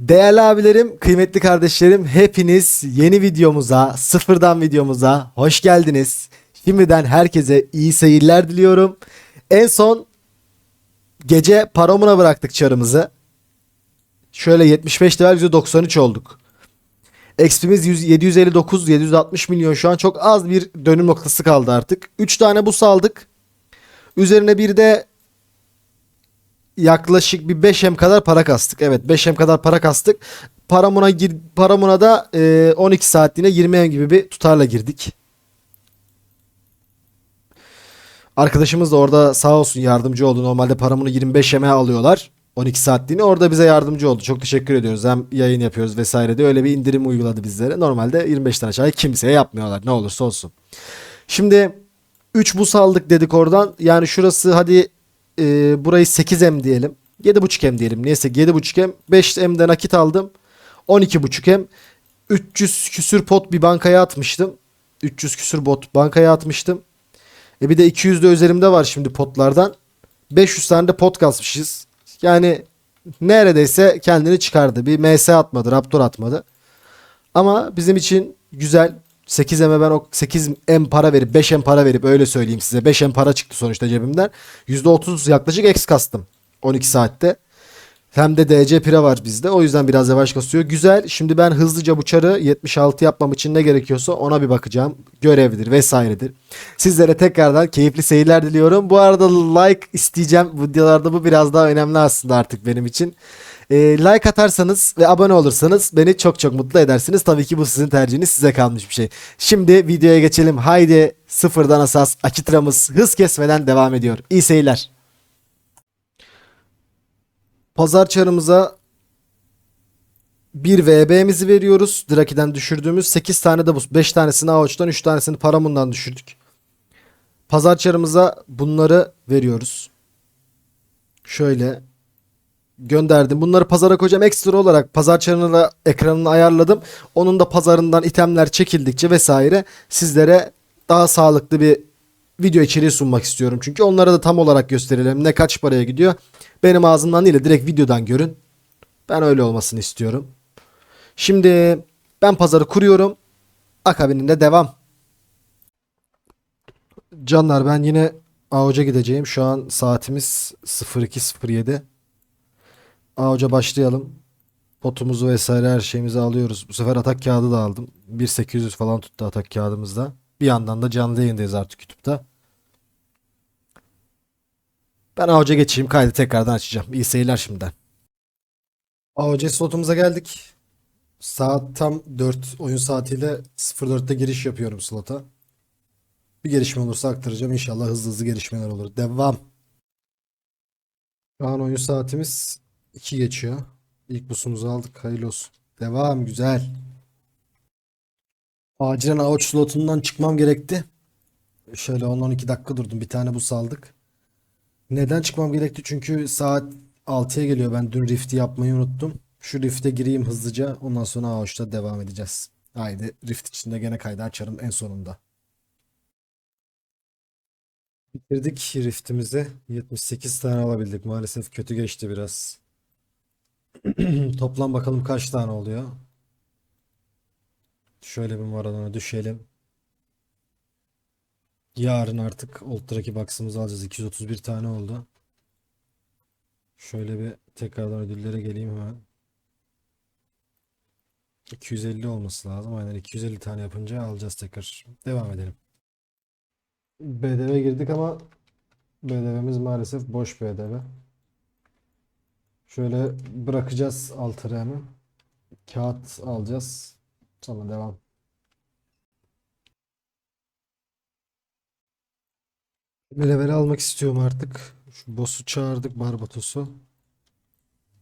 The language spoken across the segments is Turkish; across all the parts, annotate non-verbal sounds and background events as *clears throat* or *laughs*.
Değerli abilerim, kıymetli kardeşlerim, hepiniz yeni videomuza, sıfırdan videomuza hoş geldiniz. Şimdiden herkese iyi seyirler diliyorum. En son gece paramuna bıraktık çarımızı. Şöyle 75 level %93 olduk. XP'miz 100 759 760 milyon şu an çok az bir dönüm noktası kaldı artık. 3 tane bu saldık. Üzerine bir de yaklaşık bir 5M kadar para kastık. Evet 5M kadar para kastık. Paramuna gir Paramuna da e, 12 saatliğine 20M gibi bir tutarla girdik. Arkadaşımız da orada sağ olsun yardımcı oldu. Normalde paramını 25M'e alıyorlar. 12 saatliğini orada bize yardımcı oldu. Çok teşekkür ediyoruz. Hem yayın yapıyoruz vesaire de öyle bir indirim uyguladı bizlere. Normalde 25'ten aşağı kimseye yapmıyorlar ne olursa olsun. Şimdi 3 bus aldık dedik oradan. Yani şurası hadi e, burayı 8M diyelim. 7.5M diyelim. Neyse 7.5M. 5M'de nakit aldım. 12.5M. 300 küsür pot bir bankaya atmıştım. 300 küsür bot bankaya atmıştım. E bir de 200 de üzerimde var şimdi potlardan. 500 tane de pot kasmışız. Yani neredeyse kendini çıkardı. Bir MS atmadı, Raptor atmadı. Ama bizim için güzel. 8M'e ben o 8M para verip 5M para verip öyle söyleyeyim size. 5M para çıktı sonuçta cebimden. %30 yaklaşık X kastım. 12 saatte. Hem de DC pire var bizde. O yüzden biraz yavaş kasıyor. Güzel. Şimdi ben hızlıca bu çarı 76 yapmam için ne gerekiyorsa ona bir bakacağım. Görevdir vesairedir. Sizlere tekrardan keyifli seyirler diliyorum. Bu arada like isteyeceğim. Videolarda bu biraz daha önemli aslında artık benim için. Ee, like atarsanız ve abone olursanız beni çok çok mutlu edersiniz. Tabii ki bu sizin tercihiniz size kalmış bir şey. Şimdi videoya geçelim. Haydi sıfırdan asas Akitramız hız kesmeden devam ediyor. İyi seyirler. Pazar çarımıza bir VB'mizi veriyoruz. Draki'den düşürdüğümüz 8 tane de bu. 5 tanesini Avuç'tan 3 tanesini Paramun'dan düşürdük. Pazar çarımıza bunları veriyoruz. Şöyle gönderdim. Bunları pazara koyacağım. Ekstra olarak pazar çarını ekranını ayarladım. Onun da pazarından itemler çekildikçe vesaire sizlere daha sağlıklı bir video içeriği sunmak istiyorum. Çünkü onlara da tam olarak gösterelim. Ne kaç paraya gidiyor. Benim ağzımdan değil de direkt videodan görün. Ben öyle olmasını istiyorum. Şimdi ben pazarı kuruyorum. Akabininde devam. Canlar ben yine AOC'a gideceğim. Şu an saatimiz 02.07. AOC'a başlayalım. Potumuzu vesaire her şeyimizi alıyoruz. Bu sefer atak kağıdı da aldım. 1800 falan tuttu atak kağıdımızda. Bir yandan da canlı yayındayız artık YouTube'da. Ben AOC'a geçeyim. Kaydı tekrardan açacağım. İyi seyirler şimdiden. AOC slotumuza geldik. Saat tam 4 oyun saatiyle 04'te giriş yapıyorum slota. Bir gelişme olursa aktaracağım. İnşallah hızlı hızlı gelişmeler olur. Devam. Şu an oyun saatimiz 2 geçiyor. İlk busumuzu aldık. Hayırlı olsun. Devam. Güzel. Acilen avuç slotundan çıkmam gerekti. Şöyle 10-12 dakika durdum. Bir tane bus aldık. Neden çıkmam gerekti? Çünkü saat 6'ya geliyor. Ben dün Rift'i yapmayı unuttum. Şu Rift'e gireyim hızlıca. Ondan sonra Avuç'ta devam edeceğiz. Haydi Rift içinde gene kaydı açarım en sonunda. Bitirdik Rift'imizi. 78 tane alabildik. Maalesef kötü geçti biraz. *clears throat* Toplam bakalım kaç tane oluyor. Şöyle bir maradona düşelim. Yarın artık Ultra'ki box'ımızı alacağız. 231 tane oldu. Şöyle bir tekrardan ödüllere geleyim hemen. 250 olması lazım. Aynen 250 tane yapınca alacağız tekrar. Devam edelim. BDV girdik ama BDV'miz maalesef boş BDV. Şöyle bırakacağız alt hemen. Kağıt alacağız. Sonra devam. Level almak istiyorum artık. Şu boss'u çağırdık Barbatos'u.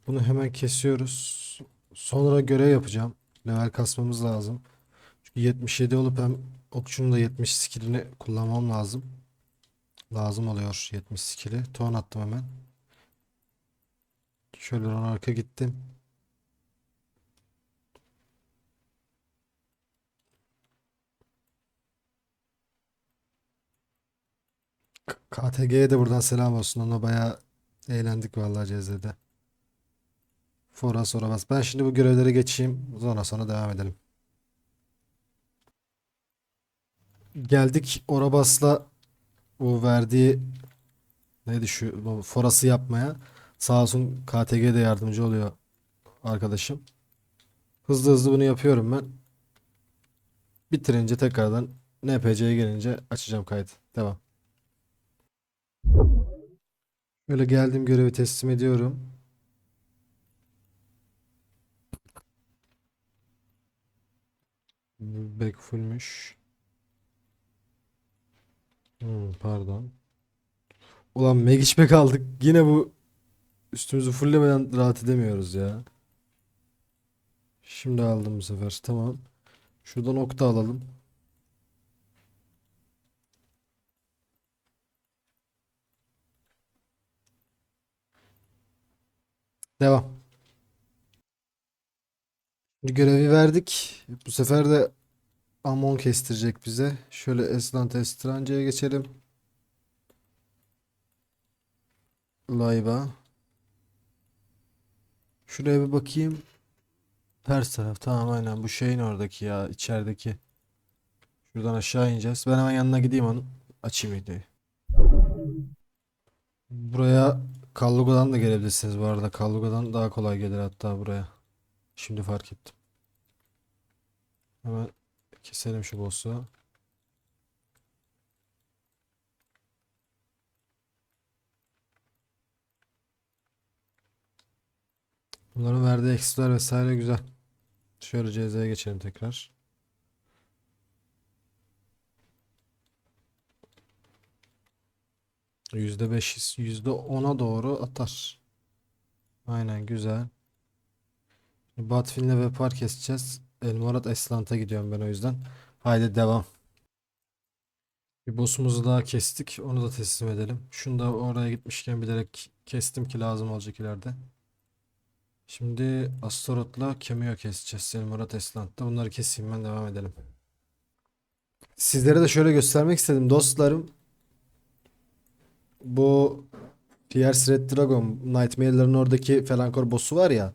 Bunu hemen kesiyoruz. Sonra görev yapacağım. Level kasmamız lazım. Çünkü 77 olup hem okçunun da 70 skillini kullanmam lazım. Lazım oluyor 70 skill'i. Ton attım hemen. Şöyle ön arka gittim. KTG'ye de buradan selam olsun. Onunla bayağı eğlendik vallahi CZ'de. Fora sonra bas. Ben şimdi bu görevlere geçeyim. Sonra sonra devam edelim. Geldik Orabas'la bu verdiği neydi şu forası yapmaya. Sağ olsun KTG de yardımcı oluyor arkadaşım. Hızlı hızlı bunu yapıyorum ben. Bitirince tekrardan NPC'ye gelince açacağım kaydı. Devam. Böyle geldim görevi teslim ediyorum. Back fullmüş. Hmm, pardon. Ulan Magic aldık. Yine bu üstümüzü fulllemeden rahat edemiyoruz ya. Şimdi aldım bu sefer. Tamam. Şuradan okta alalım. Devam. Şimdi görevi verdik. Bu sefer de Amon kestirecek bize. Şöyle Eslant Estranca'ya geçelim. Live'a. Şuraya bir bakayım. Ters taraf. Tamam aynen bu şeyin oradaki ya içerideki. Şuradan aşağı ineceğiz. Ben hemen yanına gideyim onun. Açayım videoyu. Buraya Kalluga'dan da gelebilirsiniz bu arada. Kalluga'dan daha kolay gelir hatta buraya. Şimdi fark ettim. Hemen keselim şu boss'u. Bunların verdiği eksiler vesaire güzel. Şöyle CZ'ye geçelim tekrar. %5, %10'a doğru atar. Aynen güzel. Batfin'le ve par keseceğiz. Elmorat Eslant'a gidiyorum ben o yüzden. Haydi devam. Bir boss'umuzu daha kestik. Onu da teslim edelim. Şunu da oraya gitmişken bilerek kestim ki lazım olacak ileride. Şimdi Astaroth'la Cameo keseceğiz. Elmorat Eslant'ta. Bunları keseyim ben devam edelim. Sizlere de şöyle göstermek istedim dostlarım. Bu Fierce Red Dragon Nightmare'ların oradaki Felankor boss'u var ya.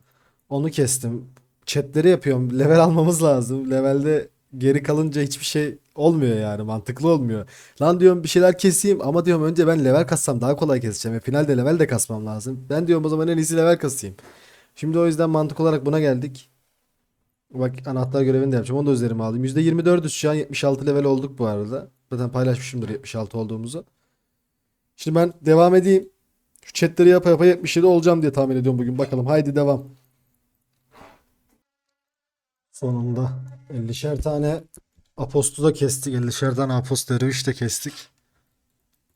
Onu kestim. Chatleri yapıyorum. Level almamız lazım. Levelde geri kalınca hiçbir şey olmuyor yani. Mantıklı olmuyor. Lan diyorum bir şeyler keseyim ama diyorum önce ben level kassam daha kolay keseceğim. E, finalde level de kasmam lazım. Ben diyorum o zaman en iyisi level kasayım. Şimdi o yüzden mantık olarak buna geldik. Bak anahtar görevini de yapacağım. Onu da üzerime aldım. %24'üz şu an 76 level olduk bu arada. Zaten paylaşmışımdır 76 olduğumuzu. Şimdi ben devam edeyim. Şu chatleri yapa yapa 77 olacağım diye tahmin ediyorum bugün. Bakalım haydi devam. Sonunda 50'şer tane apostu da kestik. 50'şer tane apost derviş de kestik.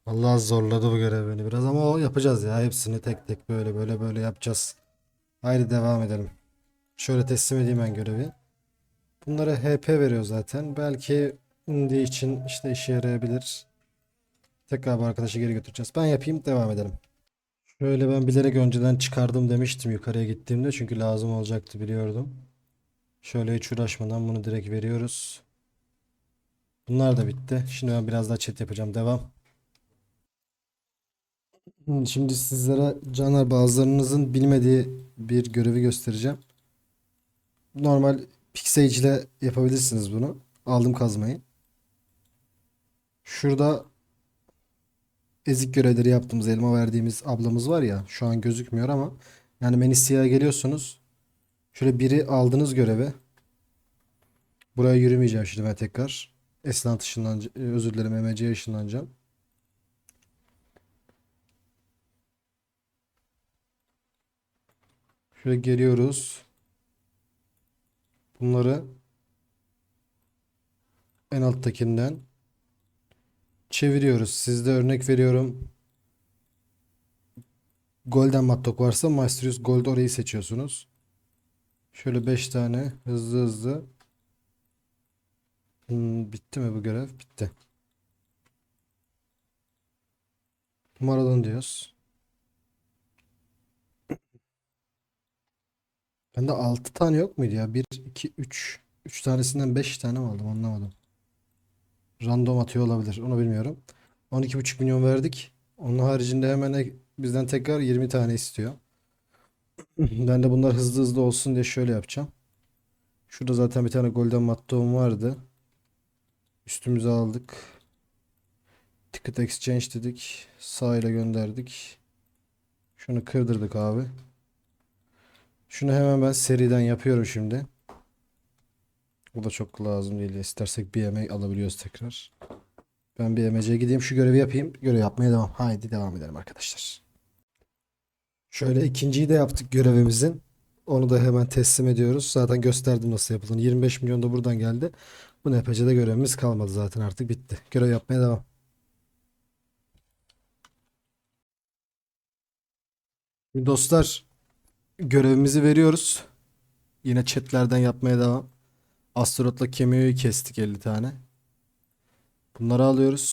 Allah zorladı bu görev beni biraz ama o yapacağız ya. Hepsini tek tek böyle böyle böyle yapacağız. Haydi devam edelim. Şöyle teslim edeyim ben görevi. Bunlara HP veriyor zaten. Belki Undi için işte işe yarayabilir. Tekrar bu arkadaşı geri götüreceğiz. Ben yapayım devam edelim. Şöyle ben bilerek önceden çıkardım demiştim yukarıya gittiğimde. Çünkü lazım olacaktı biliyordum. Şöyle hiç uğraşmadan bunu direkt veriyoruz. Bunlar da bitti. Şimdi ben biraz daha chat yapacağım. Devam. Şimdi sizlere Caner bazılarınızın bilmediği bir görevi göstereceğim. Normal Pixage ile yapabilirsiniz bunu. Aldım kazmayı. Şurada ezik görevleri yaptığımız elma verdiğimiz ablamız var ya şu an gözükmüyor ama yani Menisia'ya geliyorsunuz. Şöyle biri aldınız görevi. Buraya yürümeyeceğim şimdi ben tekrar. Esnaf ışınlanacağım. Özür dilerim MMC'ye ışınlanacağım. Şöyle geliyoruz. Bunları en alttakinden çeviriyoruz. Sizde örnek veriyorum. Golden Mattock varsa Maestrius Gold orayı seçiyorsunuz. Şöyle 5 tane hızlı hızlı. Hmm, bitti mi bu görev? Bitti. Numaradan diyoruz. Bende 6 tane yok muydu ya? 1, 2, 3. 3 tanesinden 5 tane mi aldım anlamadım. Random atıyor olabilir. Onu bilmiyorum. 12,5 milyon verdik. Onun haricinde hemen bizden tekrar 20 tane istiyor. *clears throat* Ben de bunlar hızlı hızlı olsun diye şöyle yapacağım. Şurada zaten bir tane golden mattoğum vardı. Üstümüze aldık. Ticket exchange dedik. Sağ ile gönderdik. Şunu kırdırdık abi. Şunu hemen ben seriden yapıyorum şimdi. Bu da çok lazım değil. İstersek bir emek alabiliyoruz tekrar. Ben bir emeciye gideyim şu görevi yapayım. Görev yapmaya devam. Haydi devam edelim arkadaşlar. Şöyle ikinciyi de yaptık görevimizin. Onu da hemen teslim ediyoruz. Zaten gösterdim nasıl yapıldığını. 25 milyon da buradan geldi. Bu NPC'de görevimiz kalmadı zaten artık bitti. Görev yapmaya devam. Dostlar görevimizi veriyoruz. Yine chatlerden yapmaya devam. Astrotla kemiği kestik 50 tane. Bunları alıyoruz.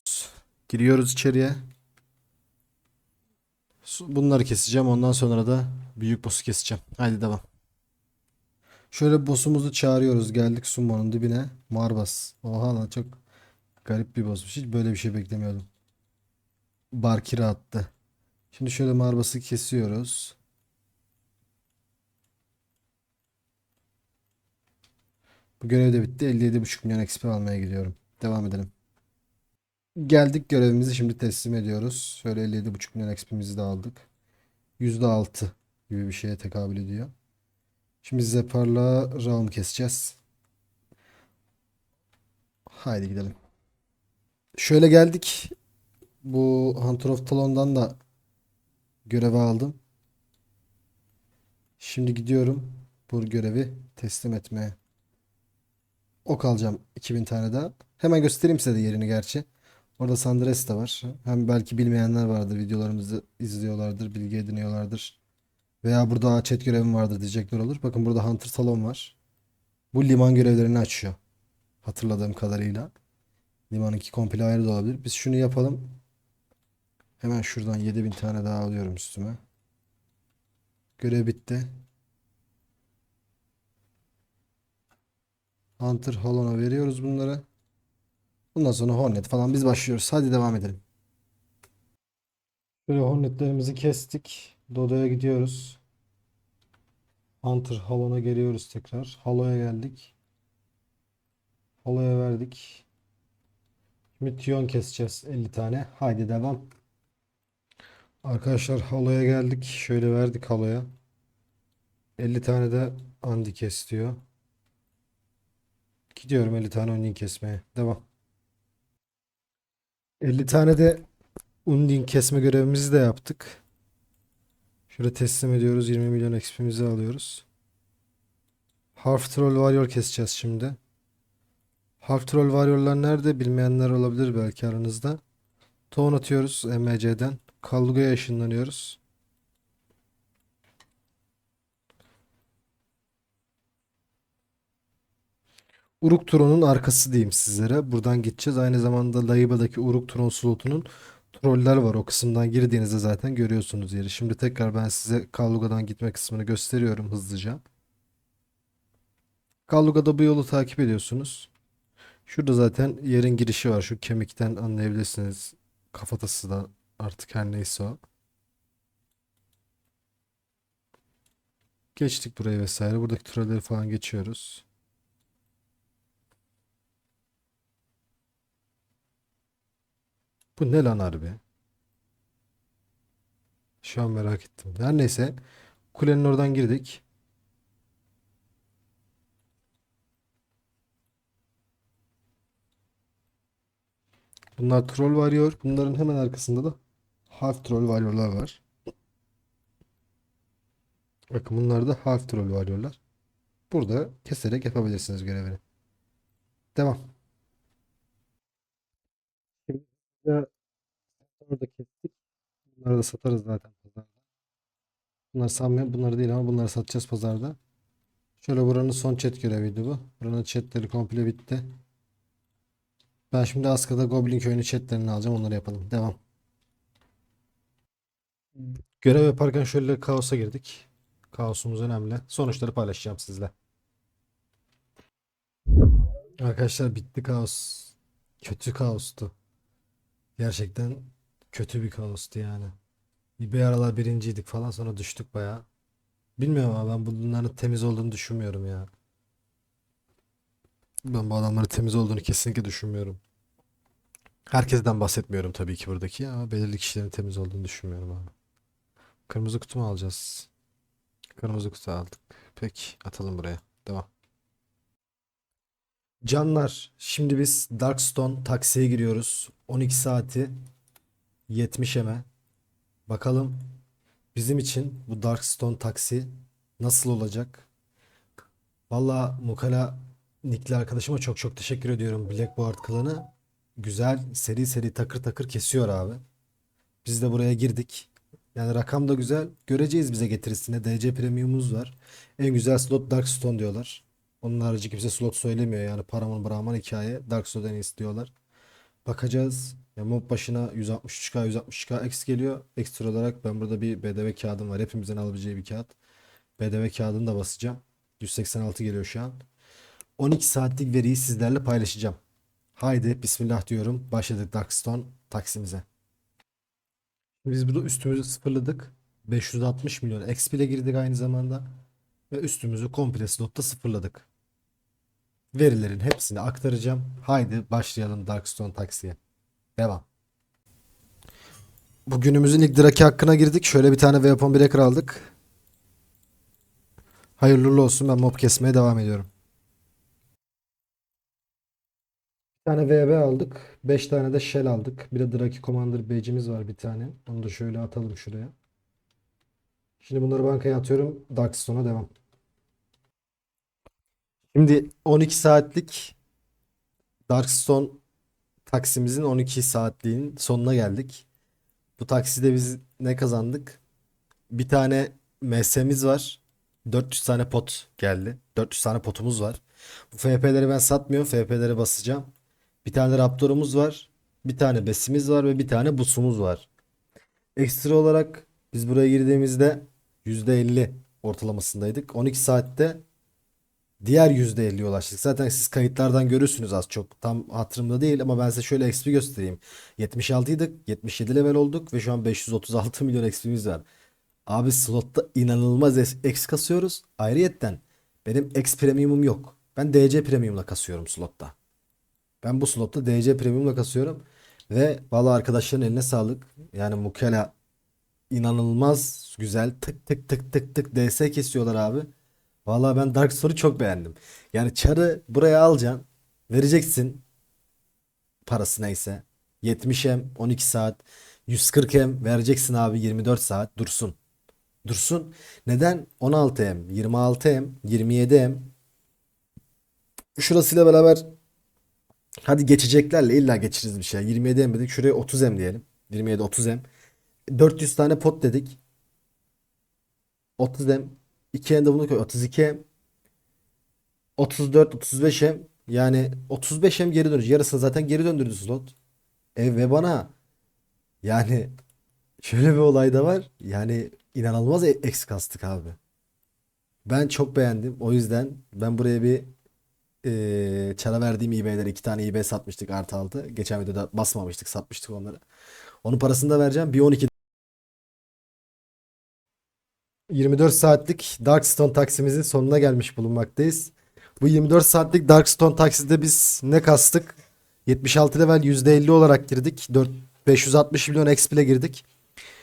Giriyoruz içeriye. Bunları keseceğim. Ondan sonra da büyük boss'u keseceğim. Haydi devam. Şöyle boss'umuzu çağırıyoruz. Geldik summonun dibine. Marbas. Oha lan çok garip bir boss'muş. Hiç böyle bir şey beklemiyordum. Barkira attı. Şimdi şöyle Marbas'ı kesiyoruz. Bu görev de bitti. 57,5 milyon XP almaya gidiyorum. Devam edelim. Geldik görevimizi şimdi teslim ediyoruz. Şöyle 57,5 milyon XP'mizi de aldık. %6 gibi bir şeye tekabül ediyor. Şimdi Zepar'la Raum keseceğiz. Haydi gidelim. Şöyle geldik. Bu Hunter of Talon'dan da görevi aldım. Şimdi gidiyorum bu görevi teslim etmeye. Ok alacağım 2000 tane daha. Hemen göstereyim size de yerini gerçi. Orada Sandres de var. Hem belki bilmeyenler vardır. Videolarımızı izliyorlardır, bilgi ediniyorlardır. Veya burada chat görevim vardır diyecekler olur. Bakın burada Hunter Salon var. Bu liman görevlerini açıyor. Hatırladığım kadarıyla. Limanınki komple ayrı da olabilir. Biz şunu yapalım. Hemen şuradan 7000 tane daha alıyorum üstüme. Görev bitti. Hunter Holland'a veriyoruz bunları. Bundan sonra Hornet falan biz başlıyoruz. Hadi devam edelim. Böyle Hornetlerimizi kestik. Dodo'ya gidiyoruz. Hunter Halo'na geliyoruz tekrar. Halo'ya geldik. Halo'ya verdik. Tion keseceğiz 50 tane. Haydi devam. Arkadaşlar Halo'ya geldik. Şöyle verdik Halo'ya. 50 tane de Andi kes diyor. Gidiyorum 50 tane Undin kesmeye. Devam. 50 tane de Undin kesme görevimizi de yaptık. Şöyle teslim ediyoruz. 20 milyon XP'mizi alıyoruz. Half Troll Warrior keseceğiz şimdi. Half Troll Warrior'lar nerede bilmeyenler olabilir belki aranızda. Tohum atıyoruz MC'den. Kalluga'ya ışınlanıyoruz. Uruk Tron'un arkası diyeyim sizlere. Buradan gideceğiz. Aynı zamanda Laiba'daki Uruk Tron slotunun troller var. O kısımdan girdiğinizde zaten görüyorsunuz yeri. Şimdi tekrar ben size Kalluga'dan gitme kısmını gösteriyorum hızlıca. Kalluga'da bu yolu takip ediyorsunuz. Şurada zaten yerin girişi var. Şu kemikten anlayabilirsiniz. Kafatası da artık her neyse o. Geçtik burayı vesaire. Buradaki trolleri falan geçiyoruz. Bu ne lan harbi? Şu an merak ettim. Her neyse. Kulenin oradan girdik. Bunlar troll varıyor. Bunların hemen arkasında da half troll varyorlar var. Bakın bunlar da half troll varyorlar. Burada keserek yapabilirsiniz görevini. Devam. De orada kestik. Bunları da satarız zaten pazarda. Bunları sanmıyorum. Bunları değil ama bunları satacağız pazarda. Şöyle buranın son chat göreviydi bu. Buranın chatleri komple bitti. Ben şimdi Aska'da Goblin köyünün chatlerini alacağım. Onları yapalım. Devam. Görev yaparken şöyle kaosa girdik. Kaosumuz önemli. Sonuçları paylaşacağım sizle. Arkadaşlar bitti kaos. Kötü kaostu. Gerçekten kötü bir kaostu yani. Bir aralar birinciydik falan sonra düştük bayağı. Bilmiyorum ama ben bunların temiz olduğunu düşünmüyorum ya. Ben bu adamların temiz olduğunu kesinlikle düşünmüyorum. Herkesten bahsetmiyorum tabii ki buradaki ama belirli kişilerin temiz olduğunu düşünmüyorum abi. Kırmızı kutu mu alacağız? Kırmızı kutu aldık. Peki atalım buraya. Devam. Canlar, şimdi biz Darkstone taksiye giriyoruz. 12 saati 70 eme. Bakalım bizim için bu Darkstone taksi nasıl olacak? Valla Mukala Nickli arkadaşıma çok çok teşekkür ediyorum. Blackboard klanı güzel seri seri takır takır kesiyor abi. Biz de buraya girdik. Yani rakam da güzel. Göreceğiz bize getirisine. DC Premium'umuz var. En güzel slot Darkstone diyorlar. Onun harici kimse slot söylemiyor yani Paramount Brahman hikaye Darkstone'dan istiyorlar. Bakacağız. Ya mob başına 163k 160k X geliyor. Ekstra olarak ben burada bir BDV kağıdım var. Hepimizin alabileceği bir kağıt. BDV kağıdını da basacağım. 186 geliyor şu an. 12 saatlik veriyi sizlerle paylaşacağım. Haydi bismillah diyorum. Başladık Darkstone taksimize. Biz burada üstümüzü sıfırladık. 560 milyon XP ile girdik aynı zamanda. Ve üstümüzü komple slotta sıfırladık. Verilerin hepsini aktaracağım. Haydi başlayalım Darkstone taksiye. Devam. Bugünümüzün ilk draki hakkına girdik. Şöyle bir tane weapon breaker aldık. Hayırlı olsun. Ben mob kesmeye devam ediyorum. Bir tane VB aldık. 5 tane de shell aldık. Bir de Draki Commander badge'imiz var bir tane. Onu da şöyle atalım şuraya. Şimdi bunları bankaya atıyorum. Darkstone'a devam. Şimdi 12 saatlik Darkstone taksimizin 12 saatliğin sonuna geldik. Bu takside biz ne kazandık? Bir tane MS'miz var. 400 tane pot geldi. 400 tane potumuz var. Bu FP'leri ben satmıyorum. FP'leri basacağım. Bir tane Raptor'umuz var. Bir tane besimiz var ve bir tane busumuz var. Ekstra olarak biz buraya girdiğimizde %50 ortalamasındaydık. 12 saatte diğer %50'ye ulaştık. Zaten siz kayıtlardan görürsünüz az çok. Tam hatırımda değil ama ben size şöyle XP göstereyim. 76 idik, 77 level olduk ve şu an 536 *laughs* milyon XP'miz var. Abi slotta inanılmaz X kasıyoruz. Ayrıyetten benim X premiumum yok. Ben DC premiumla kasıyorum slotta. Ben bu slotta DC premiumla kasıyorum. Ve valla arkadaşların eline sağlık. Yani Mukela inanılmaz güzel tık tık tık tık tık DS kesiyorlar abi. Valla ben Dark Soul'u çok beğendim. Yani çarı buraya alacaksın. Vereceksin parası neyse. 70M 12 saat 140M vereceksin abi 24 saat dursun. Dursun. Neden? 16M, 26M, 27M. Şurasıyla beraber hadi geçeceklerle illa geçiriz bir şey. 27M dedik. Şuraya 30M diyelim. 27 30M. 400 tane pot dedik. 30M. 2M de bunu koy. 32M. 34 35M. Yani 35M geri dönüş. Yarısını zaten geri döndürdü slot. E ve bana yani *laughs* şöyle bir olay da var. Yani inanılmaz e- eks kastık abi. Ben çok beğendim. O yüzden ben buraya bir eee çara verdiğim eBay'lere iki tane eBay satmıştık artı altı. Geçen videoda basmamıştık satmıştık onları. Onun parasını da vereceğim. Bir 12 24 saatlik Darkstone taksimizin sonuna gelmiş bulunmaktayız. Bu 24 saatlik Darkstone takside biz ne kastık? 76 level %50 olarak girdik. 4 560 milyon XP ile girdik.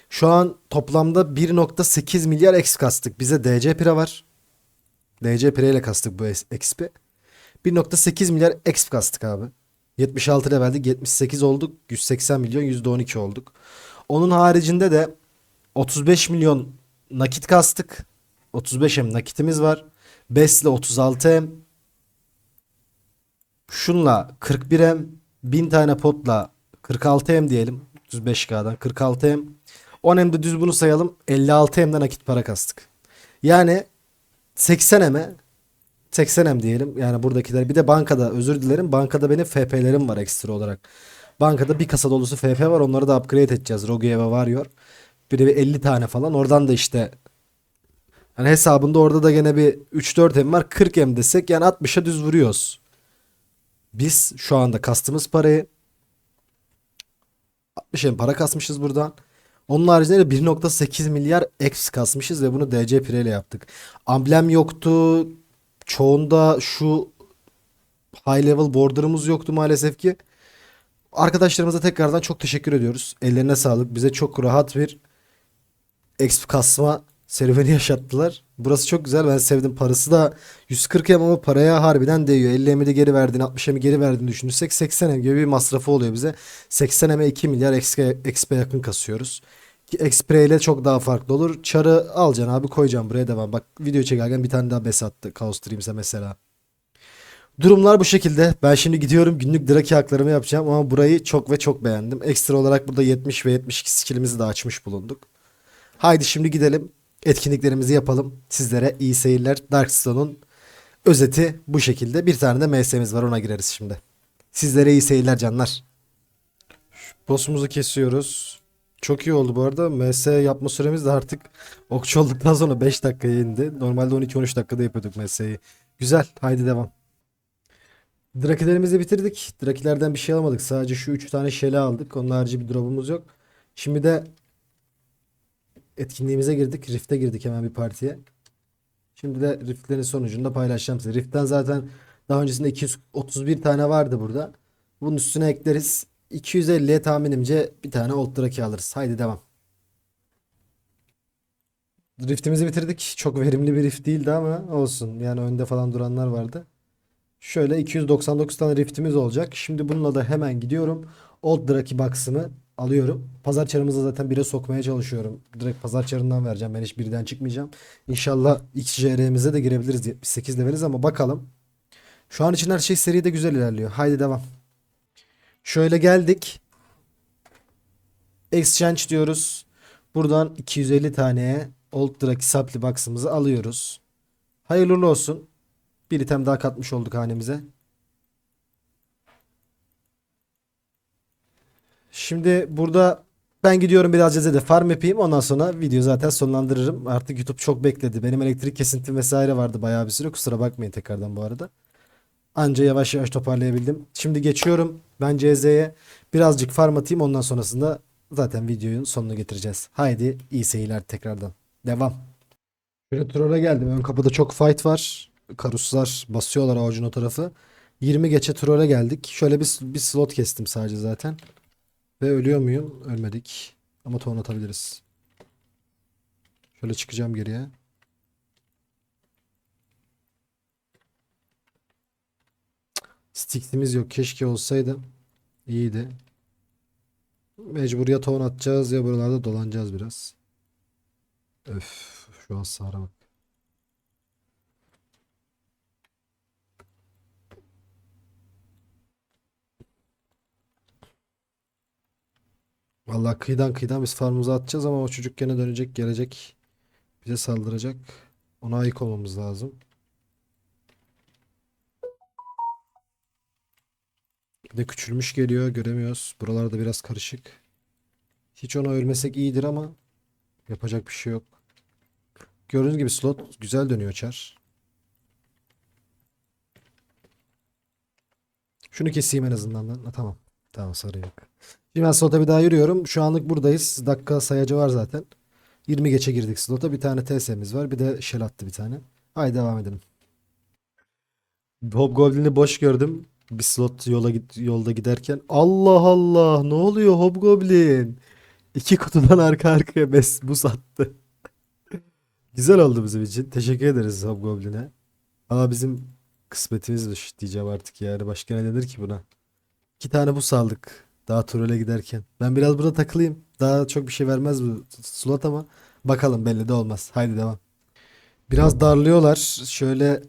Şu an toplamda 1.8 milyar X kastık. Bize DC pire var. DC pire ile kastık bu XP. 1.8 milyar X kastık abi. 76 leveldik 78 olduk. 180 milyon %12 olduk. Onun haricinde de 35 milyon nakit kastık. 35M nakitimiz var. BES'le 36M. Şunla 41M. 1000 tane potla 46M diyelim. 35K'dan 46M. 10M'de düz bunu sayalım. 56M'den nakit para kastık. Yani 80M'e 80M diyelim. Yani buradakiler. Bir de bankada özür dilerim. Bankada benim FP'lerim var ekstra olarak. Bankada bir kasa dolusu FP var. Onları da upgrade edeceğiz. Rogue ve Warrior. Bir de bir 50 tane falan. Oradan da işte hani hesabında orada da gene bir 3-4 M var. 40 M desek yani 60'a düz vuruyoruz. Biz şu anda kastığımız parayı 60 M para kasmışız buradan. Onun haricinde de 1.8 milyar X kasmışız ve bunu DC Pre ile yaptık. Amblem yoktu. Çoğunda şu high level border'ımız yoktu maalesef ki. Arkadaşlarımıza tekrardan çok teşekkür ediyoruz. Ellerine sağlık. Bize çok rahat bir exp kasma serüveni *laughs* yaşattılar. Burası çok güzel. Ben sevdim. Parası da 140 em ama paraya harbiden değiyor. 50 em'i de geri verdiğini, 60 em'i geri verdiğini düşünürsek 80 em gibi bir masrafı oluyor bize. 80 em'e 2 milyar XP, yakın kasıyoruz. XP ile çok daha farklı olur. Çarı alacaksın abi koyacaksın buraya devam. Bak video çekerken bir tane daha bes attı. Chaos Dreams'e mesela. Durumlar bu şekilde. Ben şimdi gidiyorum günlük Draki haklarımı yapacağım ama burayı çok ve çok beğendim. Ekstra olarak burada 70 ve 72 skillimizi de açmış bulunduk. Haydi şimdi gidelim. Etkinliklerimizi yapalım. Sizlere iyi seyirler. Darkstone'un özeti bu şekilde. Bir tane de MS'miz var ona gireriz şimdi. Sizlere iyi seyirler canlar. Boss'umuzu kesiyoruz. Çok iyi oldu bu arada. MS yapma süremiz de artık okçu olduktan sonra 5 dakikaya indi. Normalde 12-13 dakikada yapıyorduk MS'yi. Güzel. Haydi devam. Drakilerimizi bitirdik. Drakilerden bir şey alamadık. Sadece şu 3 tane şele aldık. Onun harici bir drop'umuz yok. Şimdi de etkinliğimize girdik. Rift'e girdik hemen bir partiye. Şimdi de Rift'lerin sonucunu da paylaşacağım size. Rift'ten zaten daha öncesinde 231 tane vardı burada. Bunun üstüne ekleriz. 250'ye tahminimce bir tane Old Draki alırız. Haydi devam. Rift'imizi bitirdik. Çok verimli bir rift değildi ama olsun. Yani önde falan duranlar vardı. Şöyle 299 tane riftimiz olacak. Şimdi bununla da hemen gidiyorum. Old Draki Box'ımı alıyorum. Pazar çarımıza zaten bire sokmaya çalışıyorum. Direkt pazar çarından vereceğim. Ben hiç birden çıkmayacağım. İnşallah XJR'mize de girebiliriz. 78 leveliz ama bakalım. Şu an için her şey seride güzel ilerliyor. Haydi devam. Şöyle geldik. Exchange diyoruz. Buradan 250 taneye Old Draki Supply Box'ımızı alıyoruz. Hayırlı olsun. Bir item daha katmış olduk hanemize. Şimdi burada ben gidiyorum biraz cezede farm yapayım. Ondan sonra video zaten sonlandırırım. Artık YouTube çok bekledi. Benim elektrik kesintim vesaire vardı bayağı bir süre. Kusura bakmayın tekrardan bu arada. Anca yavaş yavaş toparlayabildim. Şimdi geçiyorum ben CZ'ye. Birazcık farm atayım. Ondan sonrasında zaten videonun sonunu getireceğiz. Haydi iyi seyirler tekrardan. Devam. Şöyle geldim. Ön kapıda çok fight var. Karuslar basıyorlar avucun o tarafı. 20 geçe troll'e geldik. Şöyle bir, bir slot kestim sadece zaten. Ve ölüyor muyum? Ölmedik. Ama ton atabiliriz. Şöyle çıkacağım geriye. Stick'imiz yok. Keşke olsaydı. İyiydi. Mecbur ya ton atacağız ya buralarda dolanacağız biraz. Öf. Şu an sahara bak. Vallahi kıyıdan kıyıdan biz farmımızı atacağız ama o çocuk gene dönecek gelecek. Bize saldıracak. Ona ayık olmamız lazım. Bir de küçülmüş geliyor göremiyoruz. Buralarda biraz karışık. Hiç ona ölmesek iyidir ama yapacak bir şey yok. Gördüğünüz gibi slot güzel dönüyor çar. Şunu keseyim en azından lan. Ha, tamam. Tamam sorun yok. Şimdi ben slota bir daha yürüyorum. Şu anlık buradayız. Dakika sayacı var zaten. 20 geçe girdik slota. Bir tane TS'miz var. Bir de shell attı bir tane. Haydi devam edelim. Hobgoblin'i boş gördüm. Bir slot yola git yolda giderken. Allah Allah ne oluyor Hobgoblin? İki kutudan arka arkaya bes bu sattı. *laughs* Güzel oldu bizim için. Teşekkür ederiz Hobgoblin'e. Ama bizim kısmetimizmiş diyeceğim artık yani. Başka ne denir ki buna? İki tane bu saldık. Daha trole giderken. Ben biraz burada takılayım. Daha çok bir şey vermez bu slot ama bakalım belli de olmaz. Haydi devam. Biraz darlıyorlar. Şöyle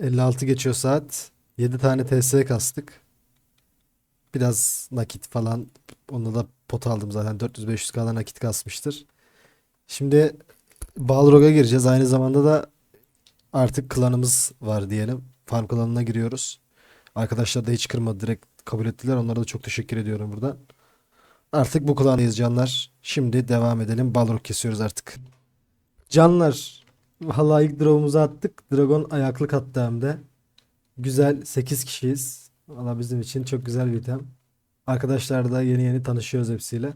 56 geçiyor saat. 7 tane TS kastık. Biraz nakit falan. Onda da pot aldım zaten. 400-500 kadar nakit kasmıştır. Şimdi Balrog'a gireceğiz. Aynı zamanda da artık klanımız var diyelim. Farm klanına giriyoruz. Arkadaşlar da hiç kırmadı. Direkt kabul ettiler. Onlara da çok teşekkür ediyorum buradan. Artık bu klandayız canlar. Şimdi devam edelim. Balrog kesiyoruz artık. Canlar. Vallahi ilk drop'umuzu attık. Dragon ayaklık attı hem de. Güzel 8 kişiyiz. Valla bizim için çok güzel bir item. Arkadaşlar da yeni yeni tanışıyoruz hepsiyle.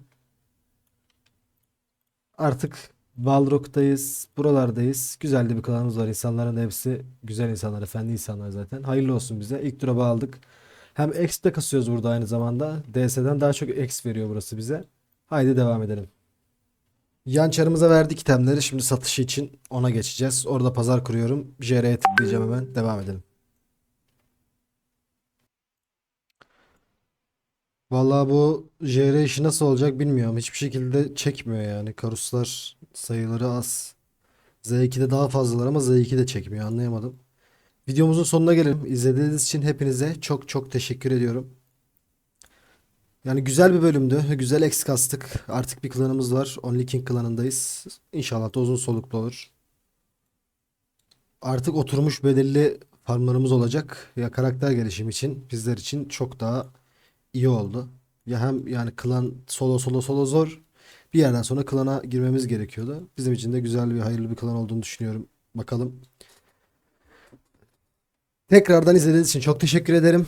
Artık Balrog'dayız, buralardayız. Güzel de bir klanımız var. İnsanların da hepsi güzel insanlar, efendi insanlar zaten. Hayırlı olsun bize. İlk drop'u aldık. Hem X de kasıyoruz burada aynı zamanda. DS'den daha çok X veriyor burası bize. Haydi devam edelim. Yan çarımıza verdik itemleri. Şimdi satışı için ona geçeceğiz. Orada pazar kuruyorum. JR'ye tıklayacağım hemen. Devam edelim. Vallahi bu JR işi nasıl olacak bilmiyorum. Hiçbir şekilde çekmiyor yani. Karuslar sayıları az. Z2'de daha fazlalar ama Z2 de çekmiyor. Anlayamadım. Videomuzun sonuna gelelim. İzlediğiniz için hepinize çok çok teşekkür ediyorum. Yani güzel bir bölümdü. Güzel X kastık. Artık bir klanımız var. Only King klanındayız. İnşallah da uzun soluklu olur. Artık oturmuş belirli farmlarımız olacak. Ya karakter gelişimi için bizler için çok daha iyi oldu. Ya hem yani klan solo solo solo zor. Bir yerden sonra klana girmemiz gerekiyordu. Bizim için de güzel bir hayırlı bir klan olduğunu düşünüyorum. Bakalım. Tekrardan izlediğiniz için çok teşekkür ederim.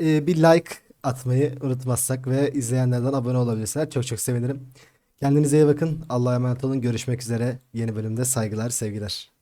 Ee, bir like atmayı unutmazsak ve izleyenlerden abone olabilirler. Çok çok sevinirim. Kendinize iyi bakın. Allah'a emanet olun. Görüşmek üzere. Yeni bölümde saygılar, sevgiler.